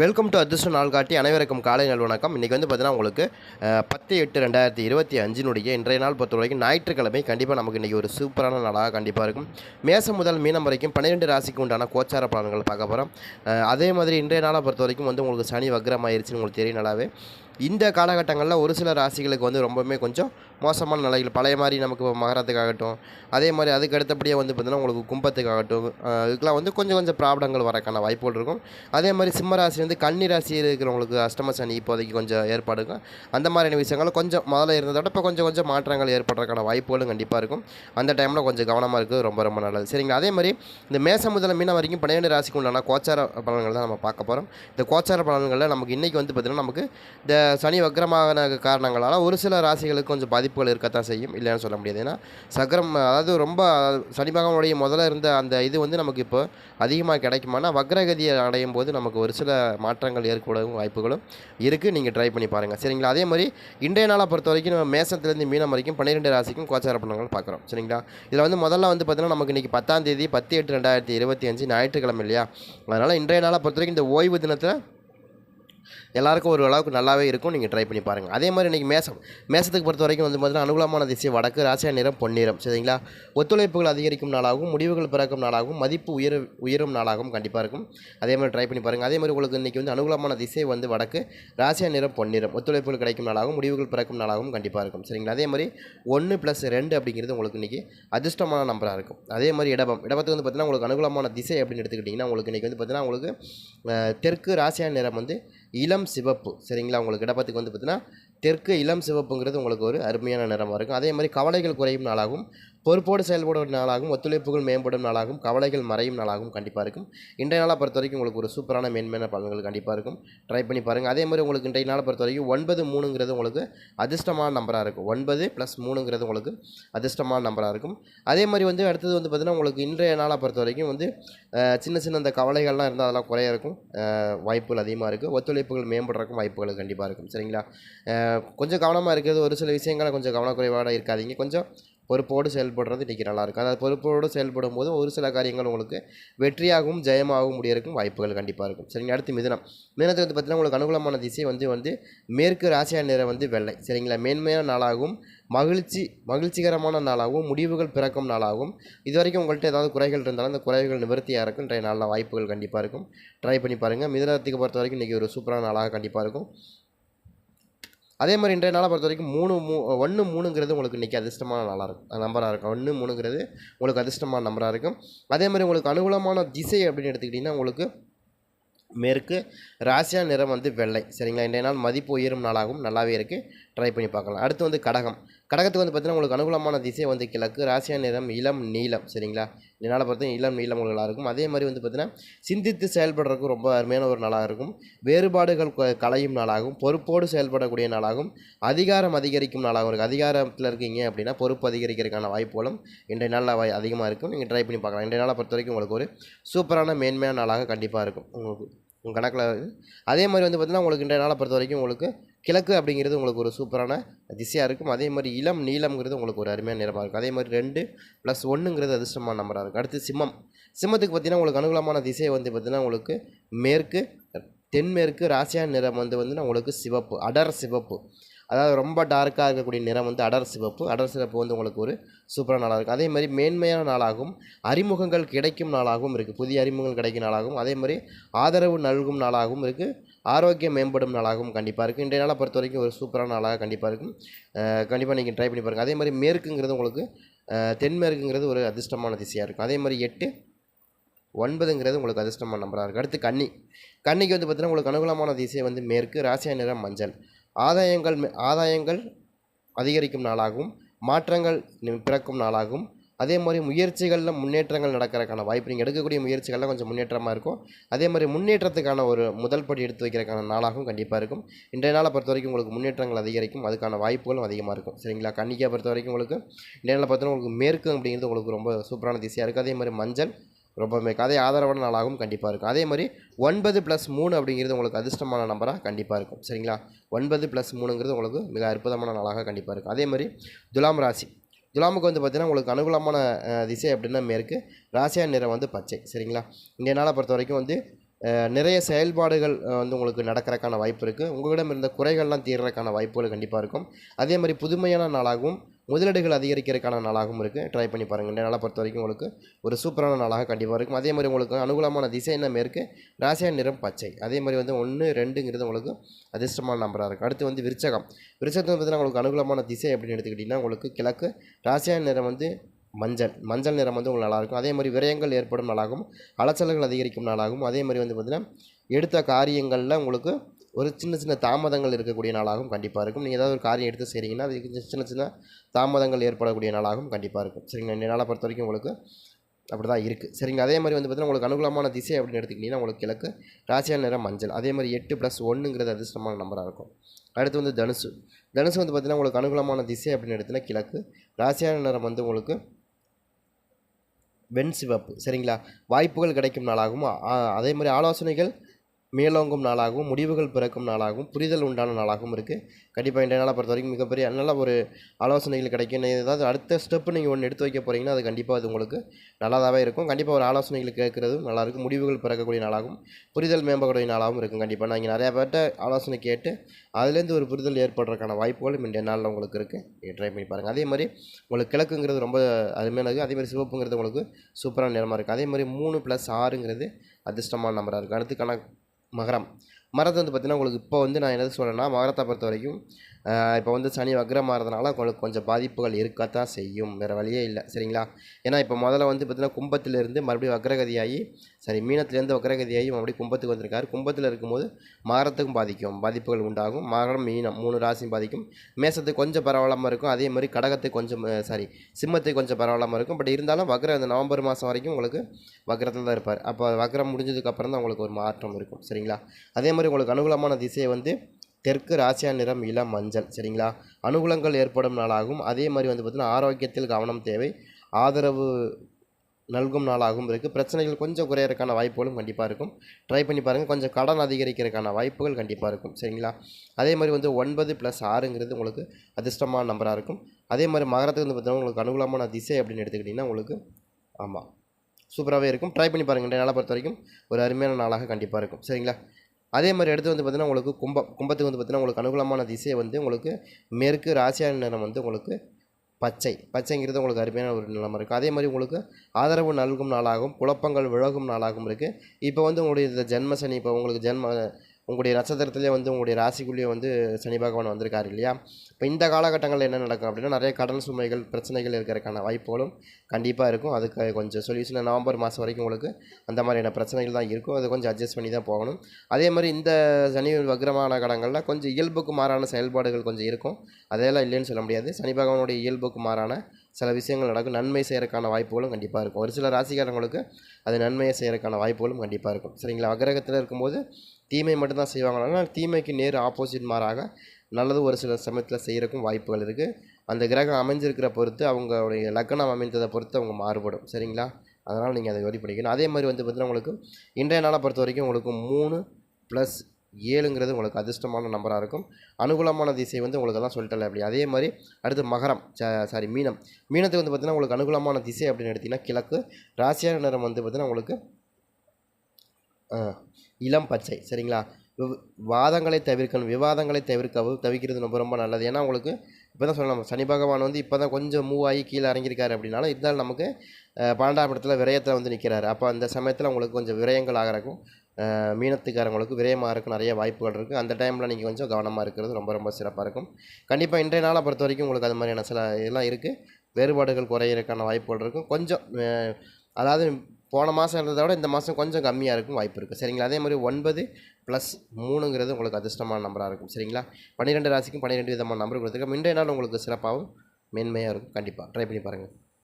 Welcome to அதிர்ஷ்ட நாள் காட்டி அனைவருக்கும் காலை நல் வணக்கம். இன்றைக்கி வந்து பார்த்தீங்கன்னா உங்களுக்கு பத்து எட்டு ரெண்டாயிரத்தி இருபத்தி அஞ்சினுடைய இன்றைய நாள் பொறுத்த வரைக்கும் ஞாயிற்றுக்கிழமை கண்டிப்பாக நமக்கு இன்றைக்கி ஒரு சூப்பரான நாளாக கண்டிப்பாக இருக்கும். மேசம் முதல் மீனம் வரைக்கும் பன்னிரெண்டு ராசிக்கு உண்டான கோச்சார பலன்கள் பார்க்க போகிறோம் அதே மாதிரி இன்றைய நாளை பொறுத்த வரைக்கும் வந்து உங்களுக்கு சனி வக்ரம் ஆயிருச்சுன்னு உங்களுக்கு தெரியும் நல்லாவே. இந்த காலகட்டங்களில் ஒரு சில ராசிகளுக்கு வந்து ரொம்பவுமே கொஞ்சம் மோசமான நிலைகள். பழைய மாதிரி நமக்கு இப்போ மகரத்துக்காகட்டும் அதே மாதிரி அதுக்கு அடுத்தபடியாக வந்து பார்த்திங்கன்னா உங்களுக்கு கும்பத்துக்காகட்டும் இதுக்கெலாம் இதுக்கெல்லாம் வந்து கொஞ்சம் கொஞ்சம் ப்ராப்ளங்கள் வரக்கான வாய்ப்புகள் இருக்கும். அதே மாதிரி சிம்ம ராசி வந்து கன்னி ராசி இருக்கிறவங்களுக்கு அஷ்டம சனி இப்போதைக்கு கொஞ்சம் ஏற்பாடு இருக்கும். அந்த மாதிரியான விஷயங்கள் கொஞ்சம் முதல்ல இருந்ததோட இப்போ கொஞ்சம் கொஞ்சம் மாற்றங்கள் ஏற்படுறதுக்கான வாய்ப்புகளும் கண்டிப்பாக இருக்கும். அந்த டைமில் கொஞ்சம் கவனமாக இருக்குது ரொம்ப ரொம்ப நல்லது. சரிங்களா? அதே மாதிரி இந்த மேச முதல மீன வரைக்கும் பன்னிரெண்டு ராசிக்கு உண்டான கோச்சார பலன்கள் தான் நம்ம பார்க்க போகிறோம் இந்த கோச்சார பலன்களில் நமக்கு இன்றைக்கி வந்து பார்த்திங்கன்னா நமக்கு இந்த சனி வக்ரமான காரணங்களால் ஒரு சில ராசிகளுக்கு கொஞ்சம் பாதிப்புகள் இருக்கத்தான் செய்யும். இல்லைன்னு சொல்ல முடியாது. ஏன்னா சக்கரம் அதாவது ரொம்ப சனி பகவானுடைய முதல்ல இருந்த அந்த இது வந்து நமக்கு இப்போ அதிகமாக கிடைக்குமானா வக்ரகதியை அடையும் போது நமக்கு ஒரு சில மாற்றங்கள் ஏற்படும் வாய்ப்புகளும் இருக்குது நீங்கள் ட்ரை பண்ணி பாருங்கள் சரிங்களா? அதே மாதிரி இன்றைய நாளை பொறுத்த வரைக்கும் நம்ம மேசத்துலேருந்து மீனம் வரைக்கும் பன்னிரெண்டு ராசிக்கும் கோச்சார பலன்கள் பார்க்குறோம். சரிங்களா? இதில் வந்து முதல்ல வந்து பார்த்தீங்கன்னா நமக்கு இன்றைக்கி பத்தாம் தேதி பத்து எட்டு ரெண்டாயிரத்தி இருபத்தி அஞ்சு ஞாயிற்றுக்கிழமை இல்லையா? அதனால் இன்றைய நாளை பொறுத்த வரைக்கும் இந்த ஓய்வு தினத்தில் எல்லாருக்கும் ஒரு அளவுக்கு நல்லாவே இருக்கும் நீங்கள் ட்ரை பண்ணி பாருங்கள் அதே மாதிரி இன்றைக்கி மேசம் மேசத்துக்கு பொறுத்த வரைக்கும் வந்து பார்த்தீங்கன்னா அனுகூலமான திசை வடக்கு ராசியா நிறம் பொன்னிறம் சரிங்களா? ஒத்துழைப்புகள் அதிகரிக்கும் நாளாகவும் முடிவுகள் பிறக்கும் நாளாகவும் மதிப்பு உயர் உயரும் நாளாகவும் கண்டிப்பாக இருக்கும். அதே மாதிரி ட்ரை பண்ணி பாருங்கள் அதே மாதிரி உங்களுக்கு இன்றைக்கி வந்து அனுகூலமான திசை வந்து வடக்கு ராசியா நிறம் பொன்னிறம் ஒத்துழைப்புகள் கிடைக்கும் நாளாகவும் முடிவுகள் பிறக்கும் நாளாகவும் கண்டிப்பாக இருக்கும் சரிங்களா? அதே மாதிரி ஒன்று ப்ளஸ் ரெண்டு அப்படிங்கிறது உங்களுக்கு இன்றைக்கி அதிர்ஷ்டமான நம்பராக இருக்கும். அதே மாதிரி இடபம் இடபத்துக்கு வந்து பார்த்தீங்கன்னா உங்களுக்கு அனுகூலமான திசை அப்படின்னு எடுத்துக்கிட்டிங்கன்னா உங்களுக்கு இன்றைக்கி வந்து பார்த்தீங்கன்னா உங்களுக்கு தெற்கு ராசியா நிறம் வந்து இளம் சிவப்பு. சரிங்களா? உங்களுக்கு இடப்பத்துக்கு வந்து பார்த்தீங்கன்னா தெற்கு இளம் சிவப்புங்கிறது உங்களுக்கு ஒரு அருமையான நிறமாக இருக்கும். அதே மாதிரி கவலைகள் குறையும் நாளாகும். பொறுப்போடு செயல்படும் நாளாகவும் ஒத்துழைப்புகள் மேம்படும் நாளாகவும் கவலைகள் மறையும் நாளாகவும் கண்டிப்பாக இருக்கும். இன்றைய நாளை பொறுத்த வரைக்கும் உங்களுக்கு ஒரு சூப்பரான மேன்மையான பலன்கள் கண்டிப்பாக இருக்கும். ட்ரை பண்ணி பாருங்கள் அதே மாதிரி உங்களுக்கு இன்றைய நாளை பொறுத்த வரைக்கும் ஒன்பது மூணுங்கிறது உங்களுக்கு அதிர்ஷ்டமான நம்பராக இருக்கும். ஒன்பது ப்ளஸ் மூணுங்கிறது உங்களுக்கு அதிர்ஷ்டமான நம்பராக இருக்கும். அதே மாதிரி வந்து அடுத்தது வந்து பார்த்திங்கன்னா உங்களுக்கு இன்றைய நாளை பொறுத்த வரைக்கும் வந்து சின்ன சின்ன அந்த கவலைகள்லாம் இருந்தால் அதெல்லாம் குறைய இருக்கும். வாய்ப்புகள் அதிகமாக இருக்குது ஒத்துழைப்புகள் மேம்படுறக்கும் வாய்ப்புகள் கண்டிப்பாக இருக்கும். சரிங்களா? கொஞ்சம் கவனமாக இருக்கிறது. ஒரு சில விஷயங்களை கொஞ்சம் கவனக்குறைவாக இருக்காதீங்க. கொஞ்சம் பொறுப்போடு செயல்படுறது இன்றைக்கி நல்லாயிருக்கும். அதாவது பொறுப்போடு செயல்படும் போது ஒரு சில காரியங்கள் உங்களுக்கு வெற்றியாகவும் ஜெயமாகவும் முடியறக்கும் வாய்ப்புகள் கண்டிப்பாக இருக்கும். சரிங்க அடுத்து மிதனம். மிதனத்தில் வந்து பார்த்திங்கன்னா உங்களுக்கு அனுகூலமான திசை வந்து வந்து மேற்கு ராசியா நிறம் வந்து வெள்ளை. சரிங்களா? மேன்மையான நாளாகவும் மகிழ்ச்சி மகிழ்ச்சிகரமான நாளாகவும் முடிவுகள் பிறக்கும் நாளாகவும் இது வரைக்கும் உங்கள்கிட்ட ஏதாவது குறைகள் இருந்தாலும் அந்த குறைகள் நிவர்த்தியாக இருக்கும் இன்றைய நாளில் வாய்ப்புகள் கண்டிப்பாக இருக்கும். ட்ரை பண்ணி பாருங்கள் மிதனத்துக்கு பொறுத்த வரைக்கும் இன்றைக்கி ஒரு சூப்பரான நாளாக கண்டிப்பாக இருக்கும். அதே மாதிரி இன்றைய நாளை பொறுத்த வரைக்கும் மூணு மூ ஒன்று மூணுங்கிறது உங்களுக்கு இன்றைக்கி அதிர்ஷ்டமான நாளாக இருக்கும் நம்பராக இருக்கும். ஒன்று மூணுங்கிறது உங்களுக்கு அதிர்ஷ்டமான நம்பராக இருக்கும். அதே மாதிரி உங்களுக்கு அனுகூலமான திசை அப்படின்னு எடுத்துக்கிட்டிங்கன்னா உங்களுக்கு மேற்கு ராசியா நிறம் வந்து வெள்ளை. சரிங்களா? இன்றைய நாள் மதிப்பு உயரும் நாளாகவும் நல்லாவே இருக்குது ட்ரை பண்ணி பார்க்கலாம். அடுத்து வந்து கடகம். கடகத்துக்கு வந்து பார்த்தீங்கன்னா உங்களுக்கு அனுகூலமான திசை வந்து கிழக்கு ராசியா நிறம் இளம் நீளம் சரிங்களா? இந்த நாளை பார்த்தா இளம் நீளம் உங்களுக்கு நல்லா இருக்கும். அதே மாதிரி வந்து பார்த்தீங்கன்னா சிந்தித்து செயல்படுறதுக்கு ரொம்ப அருமையான ஒரு நாளாக இருக்கும். வேறுபாடுகள் களையும் நாளாகவும் பொறுப்போடு செயல்படக்கூடிய நாளாகும். அதிகாரம் அதிகரிக்கும் நாளாகவும் இருக்குது அதிகாரத்தில் இருக்கீங்க அப்படின்னா பொறுப்பு அதிகரிக்கிறதுக்கான வாய்ப்புகளும் இன்றைய நாளில் வாய் அதிகமாக இருக்கும். நீங்கள் ட்ரை பண்ணி பார்க்கலாம். இன்றைய நாளை பொறுத்த வரைக்கும் உங்களுக்கு ஒரு சூப்பரான மேன்மையான நாளாக கண்டிப்பாக இருக்கும். உங்களுக்கு உங்கள் கணக்கில் அதே மாதிரி வந்து பார்த்திங்கன்னா உங்களுக்கு இன்றைய நாளை பொறுத்த வரைக்கும் உங்களுக்கு கிழக்கு அப்படிங்கிறது உங்களுக்கு ஒரு சூப்பரான திசையாக இருக்கும். அதே மாதிரி இளம் நீளம்ங்கிறது உங்களுக்கு ஒரு அருமையான நிறமாக இருக்கும். அதே மாதிரி ரெண்டு ப்ளஸ் ஒன்றுங்கிறது அதிர்ஷ்டமான நம்பராக இருக்கும். அடுத்து சிம்மம். சிம்மத்துக்கு பார்த்தீங்கன்னா உங்களுக்கு அனுகூலமான திசை வந்து பார்த்திங்கன்னா உங்களுக்கு மேற்கு தென்மேற்கு ராசியான நிறம் வந்து வந்து உங்களுக்கு சிவப்பு அடர் சிவப்பு. அதாவது ரொம்ப டார்க்காக இருக்கக்கூடிய நிறம் வந்து அடர் சிவப்பு. அடர் சிவப்பு வந்து உங்களுக்கு ஒரு சூப்பரான நாளாக இருக்கும். அதே மாதிரி மேன்மையான நாளாகவும் அறிமுகங்கள் கிடைக்கும் நாளாகவும் இருக்குது புதிய அறிமுகங்கள் கிடைக்கும் நாளாகவும் அதே மாதிரி ஆதரவு நல்கும் நாளாகவும் இருக்குது ஆரோக்கியம் மேம்படும் நாளாகவும் கண்டிப்பாக இருக்குது இன்றைய நாளை பொறுத்த வரைக்கும் ஒரு சூப்பரான நாளாக கண்டிப்பாக இருக்கும். கண்டிப்பாக நீங்கள் ட்ரை பண்ணி பாருங்கள் அதே மாதிரி மேற்குங்கிறது உங்களுக்கு தென்மேற்குங்கிறது ஒரு அதிர்ஷ்டமான திசையாக இருக்கும். அதே மாதிரி எட்டு ஒன்பதுங்கிறது உங்களுக்கு அதிர்ஷ்டமான நம்பராக இருக்குது அடுத்து கன்னி. கன்னிக்கு வந்து பார்த்தீங்கன்னா உங்களுக்கு அனுகூலமான திசை வந்து மேற்கு ராசியா நிறம் மஞ்சள். ஆதாயங்கள் மே- ஆதாயங்கள் அதிகரிக்கும் நாளாகவும் மாற்றங்கள் பிறக்கும் நாளாகவும் அதே மாதிரி முயற்சிகளில் முன்னேற்றங்கள் நடக்கிறதுக்கான வாய்ப்பு நீங்கள் எடுக்கக்கூடிய முயற்சிகளில் கொஞ்சம் முன்னேற்றமாக இருக்கும். அதே மாதிரி முன்னேற்றத்துக்கான ஒரு முதல் படி எடுத்து வைக்கிறதுக்கான நாளாகவும் கண்டிப்பாக இருக்கும். இன்றைய நாளை பொறுத்த வரைக்கும் உங்களுக்கு முன்னேற்றங்கள் அதிகரிக்கும். அதுக்கான வாய்ப்புகளும் அதிகமாக இருக்கும். சரிங்களா? கன்னிக்கை பொறுத்த வரைக்கும் உங்களுக்கு இன்றைய நாளை பார்த்தீங்கன்னா உங்களுக்கு மேற்கு அப்படிங்கிறது உங்களுக்கு ரொம்ப சூப்பரான திசையாக இருக்குது அதே மாதிரி மஞ்சள் ரொம்பவுமே அதே ஆதரவான நாளாகவும் கண்டிப்பாக இருக்கும். அதே மாதிரி ஒன்பது ப்ளஸ் மூணு அப்படிங்கிறது உங்களுக்கு அதிர்ஷ்டமான நம்பராக கண்டிப்பாக இருக்கும். சரிங்களா? ஒன்பது ப்ளஸ் மூணுங்கிறது உங்களுக்கு மிக அற்புதமான நாளாக கண்டிப்பாக இருக்கும். அதே மாதிரி துலாம் ராசி. துலாமுக்கு வந்து பார்த்திங்கன்னா உங்களுக்கு அனுகூலமான திசை அப்படின்னா மேற்கு ராசியா நிறம் வந்து பச்சை. சரிங்களா? இங்கே நாளை பொறுத்த வரைக்கும் வந்து நிறைய செயல்பாடுகள் வந்து உங்களுக்கு நடக்கிறக்கான வாய்ப்பு இருக்குது உங்களிடம் இருந்த குறைகள்லாம் தீர்றதுக்கான வாய்ப்புகள் கண்டிப்பாக இருக்கும். அதே மாதிரி புதுமையான நாளாகவும் முதலீடுகள் அதிகரிக்கிறதுக்கான நாளாகவும் இருக்குது ட்ரை பண்ணி பாருங்கள் இந்த நாளை பொறுத்த வரைக்கும் உங்களுக்கு ஒரு சூப்பரான நாளாக கண்டிப்பாக இருக்கும். அதே மாதிரி உங்களுக்கு அனுகூலமான திசை என்ன மேற்கு? ராசியா நிறம் பச்சை. அதே மாதிரி வந்து ஒன்று ரெண்டுங்கிறது உங்களுக்கு அதிர்ஷ்டமான நம்பராக இருக்கும் அடுத்து வந்து விருச்சகம். விருச்சகத்தை பார்த்தீங்கன்னா உங்களுக்கு அனுகூலமான திசை அப்படின்னு எடுத்துக்கிட்டிங்கன்னா உங்களுக்கு கிழக்கு ராசியா நிறம் வந்து மஞ்சள். மஞ்சள் நிறம் வந்து உங்களுக்கு நல்லாயிருக்கும் அதே மாதிரி விரயங்கள் ஏற்படும் நாளாகவும் அலைச்சல்கள் அதிகரிக்கும் நாளாகவும் அதே மாதிரி வந்து பார்த்திங்கன்னா எடுத்த காரியங்களில் உங்களுக்கு ஒரு சின்ன சின்ன தாமதங்கள் இருக்கக்கூடிய நாளாகவும் கண்டிப்பாக இருக்கும். நீங்கள் ஏதாவது ஒரு காரியம் எடுத்து செய்கிறீங்கன்னா அது சின்ன சின்ன தாமதங்கள் ஏற்படக்கூடிய நாளாகவும் கண்டிப்பாக இருக்கும். சரிங்களா? இந்த நாளை பொறுத்த வரைக்கும் உங்களுக்கு அப்படி தான் இருக்குது சரிங்க. அதே மாதிரி வந்து பார்த்தீங்கன்னா உங்களுக்கு அனுகூலமான திசை அப்படின்னு எடுத்துக்கிட்டிங்கன்னா உங்களுக்கு கிழக்கு ராசியான நிறம் மஞ்சள். அதே மாதிரி எட்டு ப்ளஸ் ஒன்றுங்கிறது அதிர்ஷ்டமான நம்பராக இருக்கும். அடுத்து வந்து தனுசு. தனுசு வந்து பார்த்திங்கன்னா உங்களுக்கு அனுகூலமான திசை அப்படின்னு எடுத்தீங்கன்னா கிழக்கு ராசியான நிறம் வந்து உங்களுக்கு வெண் சிவப்பு. சரிங்களா? வாய்ப்புகள் கிடைக்கும் நாளாகவும் அதே மாதிரி ஆலோசனைகள் மேலோங்கும் நாளாகவும் முடிவுகள் பிறக்கும் நாளாகவும் புரிதல் உண்டான நாளாகவும் இருக்குது கண்டிப்பாக இந்த நாளை பொறுத்த வரைக்கும் மிகப்பெரிய நல்ல ஒரு ஆலோசனைகள் கிடைக்கும். நீ ஏதாவது அடுத்த ஸ்டெப்பு நீங்கள் ஒன்று எடுத்து வைக்க போகிறீங்கன்னா அது கண்டிப்பாக அது உங்களுக்கு நல்லதாகவே இருக்கும். கண்டிப்பாக ஒரு ஆலோசனைகள் கேட்குறதும் நல்லாயிருக்கும். முடிவுகள் பிறக்கக்கூடிய நாளாகவும் புரிதல் மேம்படக்கூடிய நாளாகவும் இருக்கும். கண்டிப்பாக நான் இங்கே நிறையா பேர்ட்ட ஆலோசனை கேட்டு அதுலேருந்து ஒரு புரிதல் ஏற்படுறதுக்கான வாய்ப்புகளும் இந்த நாளில் உங்களுக்கு இருக்குது நீங்கள் ட்ரை பண்ணி பாருங்கள் அதே மாதிரி உங்களுக்கு கிழக்குங்கிறது ரொம்ப அருமையானது. அதே மாதிரி சிவப்புங்கிறது உங்களுக்கு சூப்பரான நிறமாக இருக்குது அதே மாதிரி மூணு ப்ளஸ் ஆறுங்கிறது அதிர்ஷ்டமான நம்பராக இருக்குது அடுத்து கணக்கு மகரம். மரத்தை வந்து பார்த்திங்கன்னா உங்களுக்கு இப்போ வந்து நான் என்ன சொல்கிறேன்னா மகரத்தை பொறுத்த வரைக்கும் இப்போ வந்து சனி வக்ரம் மாறதுனால உங்களுக்கு கொஞ்சம் பாதிப்புகள் இருக்கத்தான் செய்யும். வேறு வழியே இல்லை. சரிங்களா? ஏன்னா இப்போ முதல்ல வந்து பார்த்திங்கன்னா கும்பத்திலேருந்து மறுபடியும் வக்ரகதியாகி சரி மீனத்துலேருந்து வக்ரகதியாகி மறுபடியும் கும்பத்துக்கு வந்திருக்காரு. கும்பத்தில் இருக்கும்போது மகரத்துக்கும் பாதிக்கும். பாதிப்புகள் உண்டாகும். மகரம் மீனம் மூணு ராசியும் பாதிக்கும். மேசத்துக்கு கொஞ்சம் பரவாயில்லாமல் இருக்கும். அதே மாதிரி கடகத்துக்கு கொஞ்சம் சாரி சிம்மத்துக்கு கொஞ்சம் பரவாயில்லாமல் இருக்கும். பட் இருந்தாலும் வக்ர இந்த நவம்பர் மாதம் வரைக்கும் உங்களுக்கு வக்ரத்தில் தான் இருப்பார். அப்போ வக்ரம் முடிஞ்சதுக்கு அப்புறம் தான் உங்களுக்கு ஒரு மாற்றம் இருக்கும். சரிங்களா? அதே மாதிரி உங்களுக்கு அனுகூலமான திசையை வந்து தெற்கு ராசியா நிறம் இளம் மஞ்சள் சரிங்களா? அனுகூலங்கள் ஏற்படும் நாளாகும் அதே மாதிரி வந்து பார்த்திங்கன்னா ஆரோக்கியத்தில் கவனம் தேவை ஆதரவு நல்கும் நாளாகவும் இருக்குது பிரச்சனைகள் கொஞ்சம் குறையிறதுக்கான வாய்ப்புகளும் கண்டிப்பாக இருக்கும். ட்ரை பண்ணி பாருங்கள் கொஞ்சம் கடன் அதிகரிக்கிறதுக்கான வாய்ப்புகள் கண்டிப்பாக இருக்கும் சரிங்களா? அதே மாதிரி வந்து ஒன்பது ப்ளஸ் ஆறுங்கிறது உங்களுக்கு அதிர்ஷ்டமான நம்பராக இருக்கும். அதே மாதிரி மகரத்துக்கு வந்து பார்த்தீங்கன்னா உங்களுக்கு அனுகூலமான திசை அப்படின்னு எடுத்துக்கிட்டிங்கன்னா உங்களுக்கு ஆமாம் சூப்பராகவே இருக்கும். ட்ரை பண்ணி பாருங்கள் நாளை பொறுத்த வரைக்கும் ஒரு அருமையான நாளாக கண்டிப்பாக இருக்கும் சரிங்களா? அதே மாதிரி அடுத்து வந்து பார்த்திங்கன்னா உங்களுக்கு கும்பம் கும்பத்துக்கு வந்து பார்த்திங்கன்னா உங்களுக்கு அனுகூலமான திசை வந்து உங்களுக்கு மேற்கு ராசியான நிறம் வந்து உங்களுக்கு பச்சை. பச்சைங்கிறது உங்களுக்கு அருமையான ஒரு நிலைமை இருக்குது அதே மாதிரி உங்களுக்கு ஆதரவு நல்கும் நாளாகும் குழப்பங்கள் விலகும் நாளாகவும் இருக்குது இப்போ வந்து உங்களுடைய இந்த ஜென்ம சனி இப்போ உங்களுக்கு ஜென்ம உங்களுடைய நட்சத்திரத்துலேயே வந்து உங்களுடைய ராசிக்குள்ளேயே வந்து சனி பகவான் வந்திருக்காரு இல்லையா? இப்போ இந்த காலகட்டங்களில் என்ன நடக்கும் அப்படின்னா நிறைய கடன் சுமைகள் பிரச்சனைகள் இருக்கிறதுக்கான வாய்ப்புகளும் கண்டிப்பாக இருக்கும். அதுக்கு கொஞ்சம் சொல்யூஷன் நவம்பர் மாதம் வரைக்கும் உங்களுக்கு அந்த மாதிரியான பிரச்சனைகள் தான் இருக்கும். அதை கொஞ்சம் அட்ஜஸ்ட் பண்ணி தான் போகணும். அதே மாதிரி இந்த சனி வக்ரமான கடங்களில் கொஞ்சம் இயல்புக்கு மாறான செயல்பாடுகள் கொஞ்சம் இருக்கும். அதெல்லாம் இல்லைன்னு சொல்ல முடியாது. சனி பகவானுடைய இயல்புக்கு மாறான சில விஷயங்கள் நடக்கும். நன்மை செய்கிறதுக்கான வாய்ப்புகளும் கண்டிப்பாக இருக்கும். ஒரு சில ராசிக்காரங்களுக்கு அது நன்மையை செய்கிறதுக்கான வாய்ப்புகளும் கண்டிப்பாக இருக்கும். சரிங்களா? அக்ரகத்தில் இருக்கும்போது தீமை மட்டும்தான் செய்வாங்க ஆனால் தீமைக்கு நேர் ஆப்போசிட் மாறாக நல்லது ஒரு சில சமயத்தில் செய்கிறக்கும் வாய்ப்புகள் இருக்குது அந்த கிரகம் அமைஞ்சிருக்கிற பொறுத்து அவங்களுடைய லக்னம் அமைந்ததை பொறுத்து அவங்க மாறுபடும். சரிங்களா? அதனால் நீங்கள் அதை வரி பண்ணிக்கணும் அதே மாதிரி வந்து பார்த்தீங்கன்னா உங்களுக்கு இன்றைய நாளை பொறுத்த வரைக்கும் உங்களுக்கு மூணு ப்ளஸ் ஏழுங்கிறது உங்களுக்கு அதிர்ஷ்டமான நம்பராக இருக்கும். அனுகூலமான திசை வந்து உங்களுக்கு தான் சொல்லிட்டல அப்படி அதே மாதிரி அடுத்து மகரம் சாரி மீனம். மீனத்துக்கு வந்து பார்த்தீங்கன்னா உங்களுக்கு அனுகூலமான திசை அப்படின்னு எடுத்திங்கன்னா கிழக்கு. ராசியான நிறம் வந்து பார்த்தீங்கன்னா உங்களுக்கு இளம் பச்சை சரிங்களா? வாதங்களை தவிர்க்கணும். விவாதங்களை தவிர்க்கவும் தவிர்க்கிறது ரொம்ப ரொம்ப நல்லது. ஏன்னா உங்களுக்கு இப்போ தான் சொல்லலாம் சனி பகவான் வந்து இப்போ தான் கொஞ்சம் மூவ் ஆகி கீழே இறங்கியிருக்காரு அப்படின்னாலும் இருந்தாலும் நமக்கு பன்னெண்டாம் இடத்துல விரயத்தில் வந்து நிற்கிறாரு அப்போ அந்த சமயத்தில் உங்களுக்கு கொஞ்சம் விரயங்கள் ஆகிறக்கும் மீனத்துக்காரங்களுக்கு விரயமாக இருக்கும் நிறைய வாய்ப்புகள் இருக்குது அந்த டைமில் நீங்கள் கொஞ்சம் கவனமாக இருக்கிறது ரொம்ப ரொம்ப சிறப்பாக இருக்கும். கண்டிப்பாக இன்றைய நாளை பொறுத்த வரைக்கும் உங்களுக்கு அது மாதிரியான சில இதெல்லாம் இருக்குது வேறுபாடுகள் குறையிறதுக்கான வாய்ப்புகள் இருக்கும். கொஞ்சம் அதாவது போன மாதம் இருந்ததை விட இந்த மாதம் கொஞ்சம் கம்மியாக இருக்கும் வாய்ப்பு இருக்குது சரிங்களா? அதே மாதிரி ஒன்பது ப்ளஸ் மூணுங்கிறது உங்களுக்கு அதிர்ஷ்டமான நம்பராக இருக்கும். சரிங்களா? பன்னிரெண்டு ராசிக்கும் பன்னிரெண்டு விதமான நம்பர் கொடுத்துருக்கோம் இன்றைய நாள் உங்களுக்கு சிறப்பாகவும் மேன்மையாக இருக்கும். கண்டிப்பாக ட்ரை பண்ணி பாருங்கள்